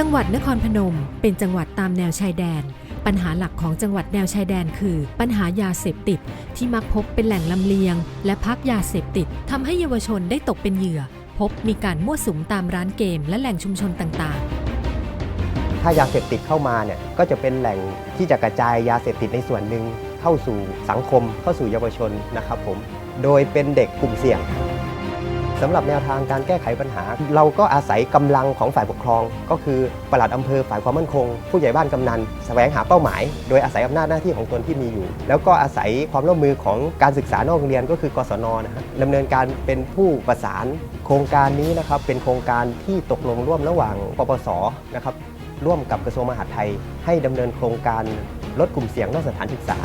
จังหวัดนครพนม เป็นจังหวัดตามแนวชายแดน ปัญหาหลักของจังหวัดแนวชายแดนคือ ปัญหายาเสพติด ที่มักพบเป็นแหล่งลำเลียง และพักยาเสพติดทำให้เยาวชนได้ตกเป็นเหยื่อ พบมีการมั่วสุมตามร้านเกม และแหล่งชุมชนต่างๆถ้ายาเสพติดเข้ามาเนี่ยก็จะเป็นแหล่งที่จะกระจายยาเสพติดในส่วนหนึ่งเข้าสู่สังคมเข้าสู่เยาวชนนะครับผม โดยเป็นเด็กกลุ่มเสี่ยง สำหรับแนวทางการแก้ไขปัญหา เราก็อาศัยกำลังของฝ่ายปกครอง ก็คือปลัดอำเภอฝ่ายความมั่นคง ผู้ใหญ่บ้านกำนันแสวงหาเป้าหมาย โดยอาศัยอำนาจหน้าที่ของตนที่มีอยู่ แล้วก็อาศัยความร่วมมือของการศึกษานอกโรงเรียนก็คือกศนนะฮะดำเนินการเป็นผู้ประสาน โครงการนี้นะครับเป็นโครงการที่ตกลงร่วมระหว่างปปสนะครับร่วมกับกระทรวงมหาดไทย ให้ดำเนินโครงการลดกลุ่มเสี่ยงนอกสถานศึกษา